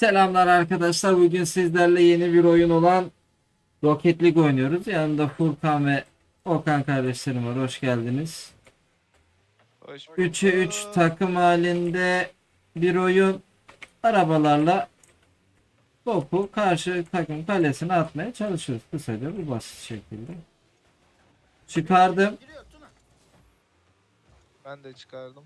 Selamlar arkadaşlar. Bugün sizlerle yeni bir oyun olan Rocket League oynuyoruz. Yanımda Furkan ve Okan kardeşlerim var. Hoş geldiniz. Hoş 3'e 3 bulduk. takım halinde bir oyun. Arabalarla topu karşı takım kalesine atmaya çalışıyoruz. Kısaca bu basit şekilde. Çıkardım. Ben de çıkardım.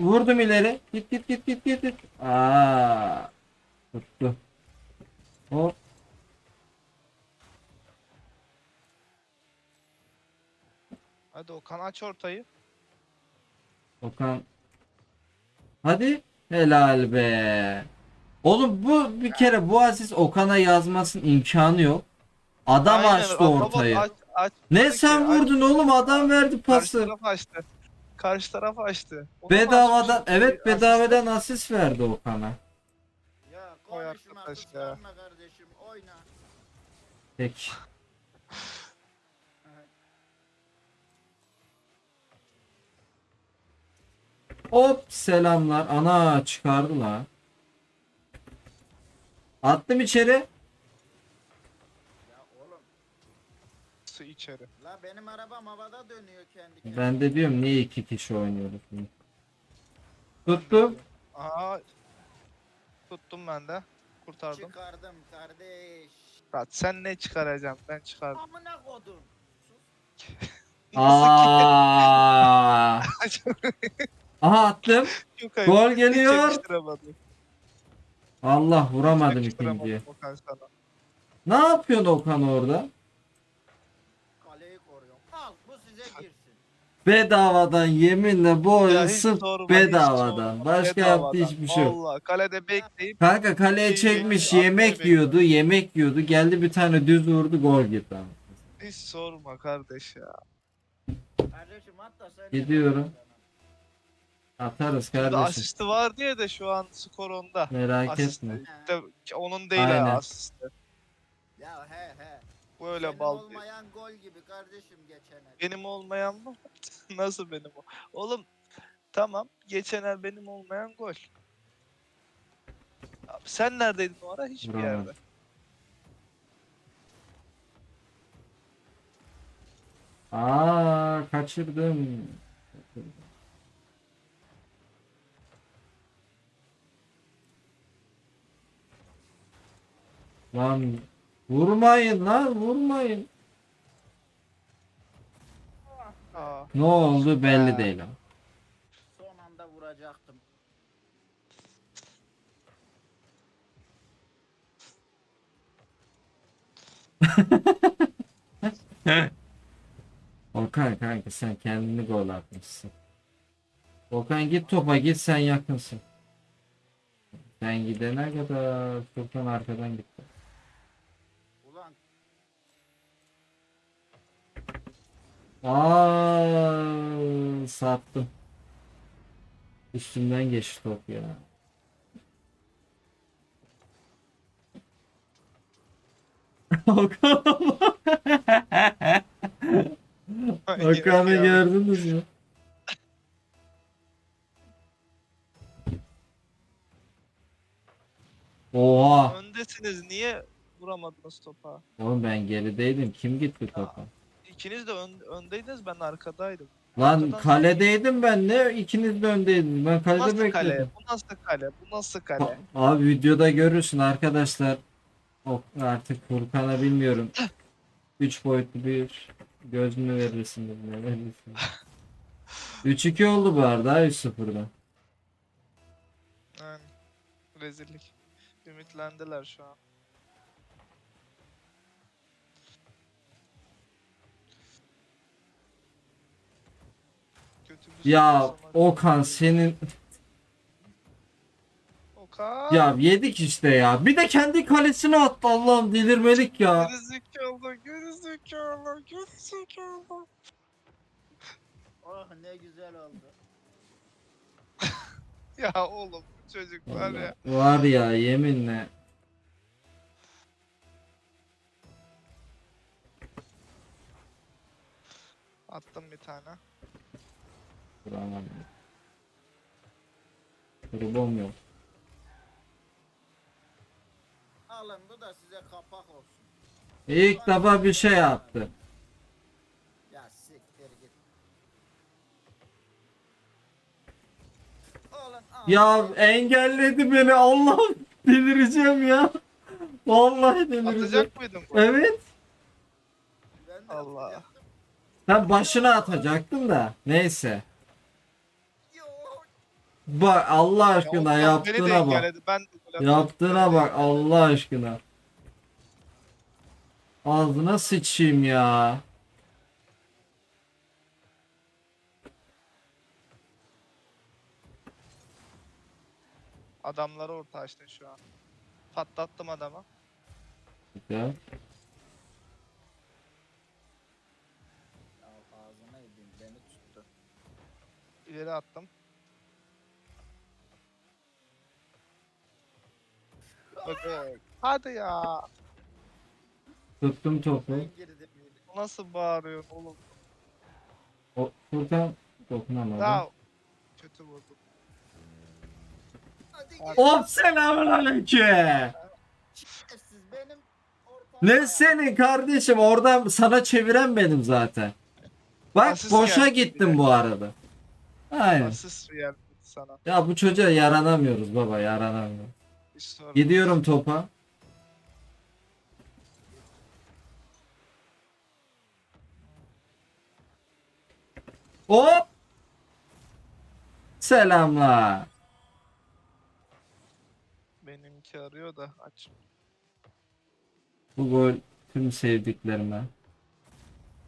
Vurdum ileri. Git git git git git. git. Aa. Tuttu. Hop. Hadi Okan aç ortayı. Okan. Hadi. Helal be. Oğlum bu bir kere bu asist Okan'a yazmasın imkanı yok. Adam Aynen, açtı ortayı. aç- aç- ne dedi ki, sen aç- vurdun oğlum adam verdi Karşı pası. taraf açtı. Karşı taraf açtı. Onu Bedavadan açmış? evet bedavadan asist verdi Okan'a. Ya Oy konuşma arkadaş ya. kardeşim oyna. Peki. Hop selamlar. Ana çıkardı la. Attım içeri. Ya oğlum Su içeri. la benim arabam havada dönüyor kendi kendine. Ben de diyorum niye iki kişi oynuyoruz? şimdi? Tuttum. Aha. Tuttum ben de. Kurtardım. Çıkardım kardeş. Bak sen ne çıkaracaksın? Ben çıkardım. Amına kodum. Aa. Aha attım. Yok, Gol geliyor. Allah vuramadım. Okan sana. Ne yapıyorsun Okan orada? Kaleyi koruyorum. Al bu size girsin. Bedavadan yeminle bu oyun Ya hiç sırf sorma, hiç bedavadan. sorma. Başka Bedavadan. yaptığı hiçbir şey yok. Vallahi kalede bekleyip Kanka kaleye İyi, çekmiş iyi, yemek aferin. yiyordu yemek yiyordu geldi bir tane düz vurdu gol girdi ama. hiç sorma kardeş ya. Kardeşim hatta sen Gidiyorum. Atarız kardeşim asisti var diye de şu an skor onda. merak Asist etme. de, onun değil Aynen. ha asisti. Ya he he. Böyle Senin bal. olmayan gol gibi kardeşim geçen el. Benim olmayan mı? Nasıl benim o? Oğlum tamam geçen el benim olmayan gol. Abi, sen neredeydin o ara? Hiçbir Bravo. yerde. Aa kaçırdım. Lan vurmayın lan vurmayın. Aa, Ne oldu belli Ha. değil ama. Son anda vuracaktım. Okan kanka sen kendini gol atmışsın. Okan git topa git sen yakınsın. Sen gidene kadar Furkan arkadan gitti. Aa sattım. Üstümden geçti top ya. Okan Okan'ı gördünüz mü? Oha. Öndesiniz niye vuramadınız topa? Oğlum ben gerideydim. Kim gitti topa? İkiniz de ön, öndeydiniz ben arkadaydım. Lan Arkadan- kaledeydim ben ne? İkiniz de öndeydiniz. Ben Bu kalede nasıl bekledim. kale? Bu nasıl kale? Bu nasıl kale? Abi videoda görürsün arkadaşlar. O artık Furkan'a bilmiyorum. 3 boyutlu bir göz mü verirsin ne verirsin. 3-2 oldu bu arada 3-0'dan. Yani rezillik. Ümitlendiler şu an. Ya Okan senin Okan. ya yedik işte ya. Bir de kendi kalesine attı Allah'ım delirmelik ya. Gerizekalı, gerizekalı, gerizekalı. oh ne güzel oldu. Ya oğlum bu çocuk var ya. Var ya yeminle. Attım bir tane. Vuramam. Turbom yok. alındı da size kapak olsun. İlk defa bir şey yaptı. Ya siktir git. Oğlum al. Ya engelledi beni Allah'ım delireceğim ya. Vallahi delireceğim. Atacak mıydın? bu? Evet. Ben de Allah. Ben başına atacaktım da. Neyse. Bak Allah Ya aşkına de yaptığına bak. engelledi, Ben. Yaptığına bak Allah aşkına. Ağzına sıçayım ya. Adamları orta açtın şu an. Patlattım adamı. Ya. Ya ağzına yedin beni tuttu. İleri attım. Hadi. Hadi ya. Tuttum topu. Nasıl bağırıyorsun oğlum? O, Furkan dokunamadı. Ya. Kötü vurdum. Hop selamünaleyküm. Benim ortam Ne senin kardeşim oradan sana çeviren benim zaten. Bak Asist boşa gittim bu arada. Aynen. Asist sana. Ya bu çocuğa yaranamıyoruz baba yaranamıyoruz. Gidiyorum topa. Hop. Selamlar. Benimki arıyor da aç. Bu gol tüm sevdiklerime.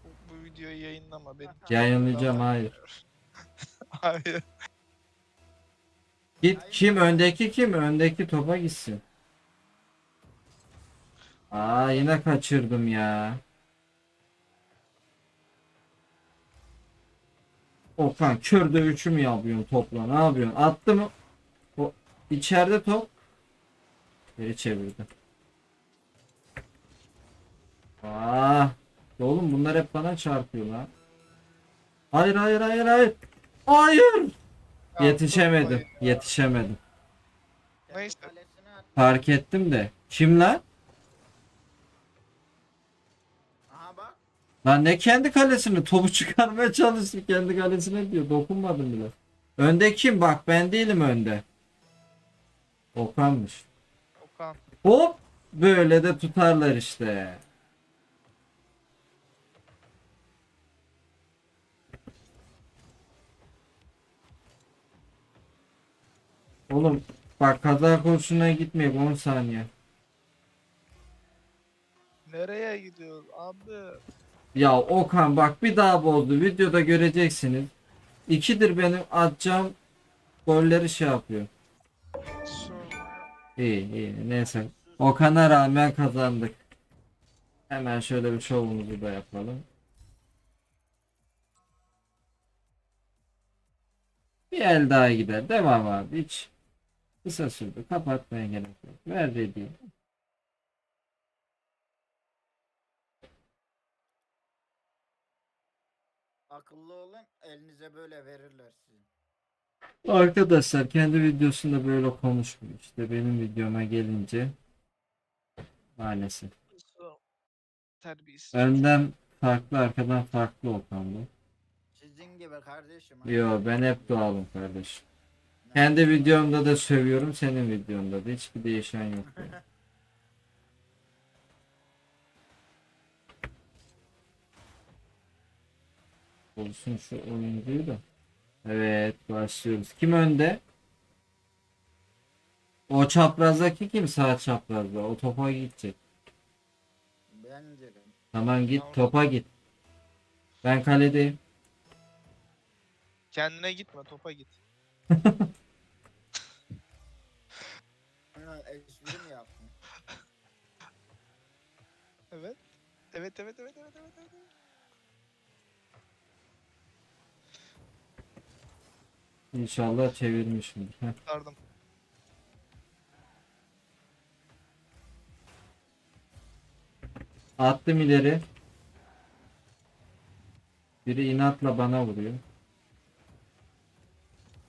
Bu, bu videoyu yayınlama benim. Yayınlayacağım hayır. Hayır. Git kim öndeki kim öndeki topa gitsin. Aa yine kaçırdım ya. Okan kör dövüşü mü yapıyorsun topla ne yapıyorsun? Attı mı? O içeride top. Geri çevirdi. Aa, oğlum bunlar hep bana çarpıyor lan. Hayır hayır hayır hayır. Hayır. Yetişemedim. Yetişemedim. Neyse. Fark ettim de. Kim lan? Aha bak. Lan ne kendi kalesini topu çıkarmaya çalıştı kendi kalesine diyor. Dokunmadım bile. Önde kim? Bak ben değilim önde. Okan'mış. Okan. Hop! Böyle de tutarlar işte. Oğlum bak kaza kursuna gitmeyip 10 saniye. Nereye gidiyoruz abi? Ya Okan bak bir daha bozdu. Videoda göreceksiniz. İkidir benim atacağım golleri şey yapıyor. İyi iyi neyse. Okan'a rağmen kazandık. Hemen şöyle bir şovumuzu da yapalım. Bir el daha gider. Devam abi hiç. Kısa sürdü. Kapatmaya gerek yok. Ver dediği. Akıllı olun elinize böyle verirler sizin. Arkadaşlar kendi videosunda böyle konuşmuyor. İşte benim videoma gelince maalesef. terbiyesiz. Önden farklı arkadan farklı Okan bu. Sizin gibi kardeşim. Yo ben hep doğalım kardeşim. Kendi videomda da sövüyorum senin videonda da hiçbir değişen yok. yani. Olsun şu oyuncuyu da. Evet başlıyoruz. Kim önde? O çaprazdaki kim sağ çaprazda? O topa gidecek. Bence. Tamam git topa git. Ben kaledeyim. Kendine gitme topa git. Espri mi yaptın? Evet. Evet evet evet evet evet. evet. İnşallah çevirmişimdir. Heh. Kurtardım. Attım ileri. Biri inatla bana vuruyor.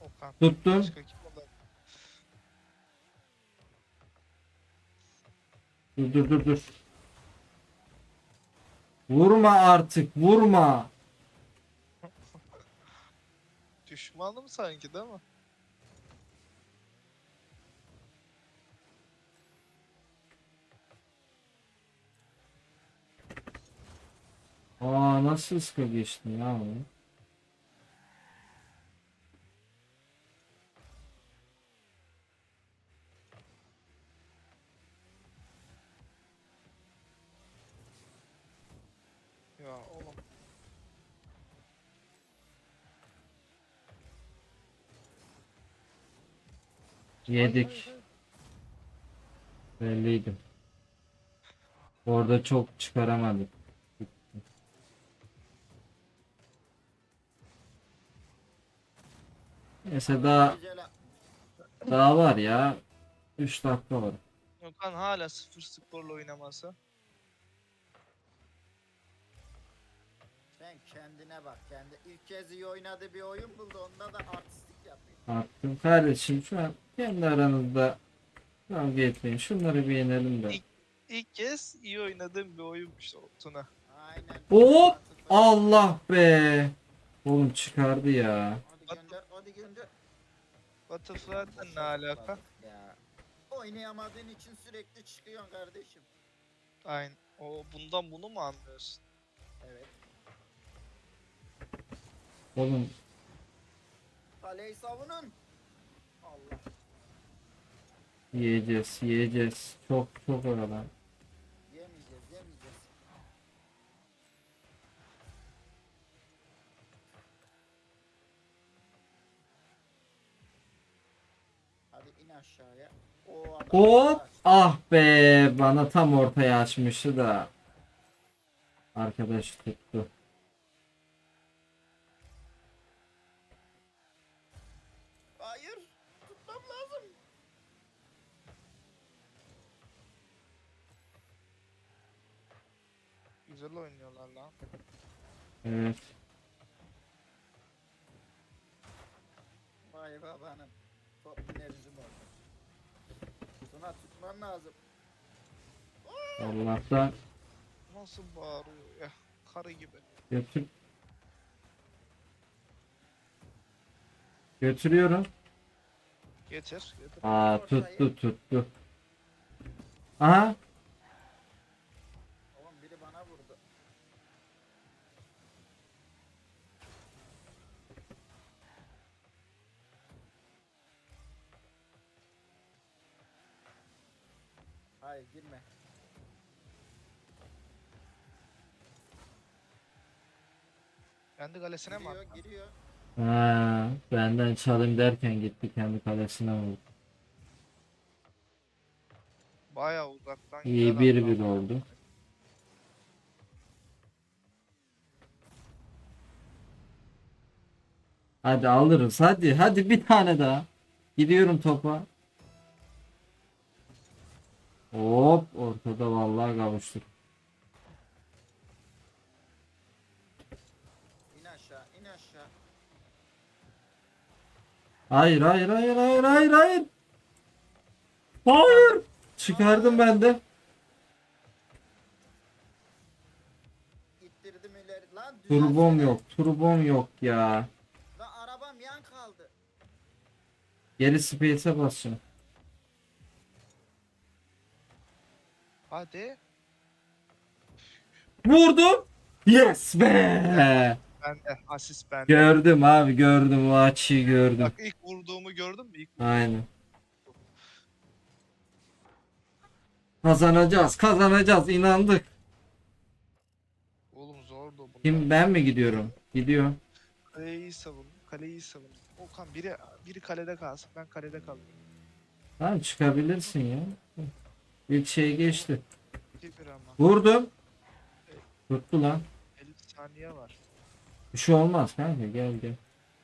Okan. Tuttum. Başka kim oldu? Dur dur dur dur. Vurma artık vurma. Düşmanım sanki değil mi? Aa nasıl ıska geçtin ya onu? Ya oğlum. Yedik. Belliydi. Orada çok çıkaramadık. Neyse daha daha var ya. 3 dakika var. Gökhan hala sıfır skorla oynaması. Sen kendine bak. Kendi ilk kez iyi oynadığı bir oyun buldu. Onda da artistlik yapıyor. Hakkım kardeşim şu an kendi aranızda kavga etmeyin. Şunları bir yenelim de. İlk kez iyi oynadığım bir oyunmuş o Tuna. Aynen. Hop! Allah be. Oğlum çıkardı ya. Hadi gönder. Hadi gönder. Butterfly'den ne alaka? Ya. Oynayamadığın için sürekli çıkıyorsun kardeşim. Aynen. O bundan bunu mu anlıyorsun? Evet. Oğlum Kaleyi savunun. Allah. yiyeceğiz yiyeceğiz. Çok çok oralar. Yemeyeceğiz, yemeyeceğiz. Hadi in aşağıya. O adam Hop! Ah be bana tam ortaya açmıştı da. Arkadaş tuttu. Hayır. Tutmam lazım. Güzel oynuyorlar lan. Evet. Vay babanın. Top enerjim oldu. Tuna tutman lazım. Allah'tan Nasıl bağırıyor ya? Karı gibi. götür. Götürüyorum. Getir. Getir. Aa tuttu tuttu. Aha Kendi kalesine mi Giriyor, attın? giriyor. Ha, benden çalayım derken gitti kendi kalesine vurdu. Bayağı uzaktan İyi bir attı bir oldu. Hadi alırız hadi hadi bir tane daha. Gidiyorum topa. Hop ortada vallahi kavuştuk. İn aşağı, in aşağı. Hayır hayır hayır hayır hayır hayır. Hayır. Çıkardım ben de. İttirdim ileri. Lan Turbom yok. Turbom yok ya. Lan arabam yan kaldı. Geri space'e basacağım. Hadi. Vurdum. Yes be. Bende. Asist bende. Gördüm abi gördüm o açıyı gördüm. Bak ilk vurduğumu gördün mü? İlk Aynen. Kazanacağız kazanacağız inandık. Oğlum zordu bunlar. Kim ben mi gidiyorum? Gidiyorum. Kaleyi iyi savun. Kaleyi iyi savun. Okan biri biri kalede kalsın. Ben kalede kalayım. Tamam çıkabilirsin ya. İlk şey geçti. Bir bir ama. Vurdum. Tuttu lan. 50 saniye var. Bir şey olmaz kanka gel gel.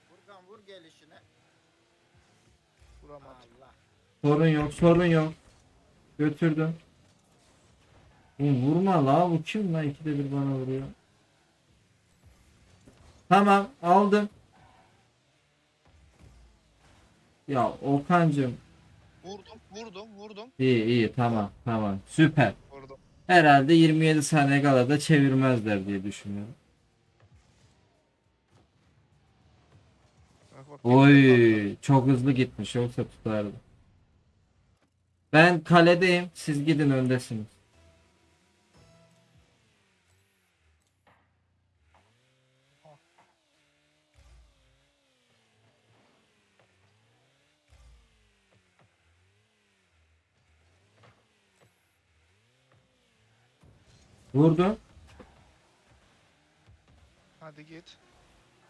Furkan vur gelişine. Vuramadım. Allah. Sorun yok sorun yok. Götürdüm. Oğlum vurma la bu kim la ikide bir bana vuruyor. Tamam aldım. Ya Okan'cım Vurdum, vurdum, vurdum, İyi iyi tamam tamam süper. vurdum. Herhalde 27 saniye kala da çevirmezler diye düşünüyorum. Oy çok hızlı gitmiş yoksa tutardı. Ben kaledeyim siz gidin öndesiniz. Vurdu. Hadi git.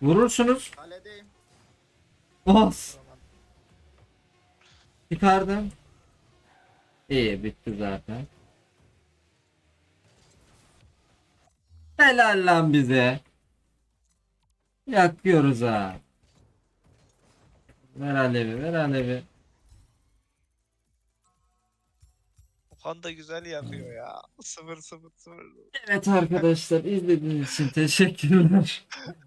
Vurursunuz. Kaledeyim. Bas. Çıkardım. İyi bitti zaten. Helal lan bize. Yakıyoruz ha. Ver alevi ver alevi. Okan da güzel yakıyor ya. Sıfır sıfır sıfır. Evet arkadaşlar izlediğiniz için teşekkürler.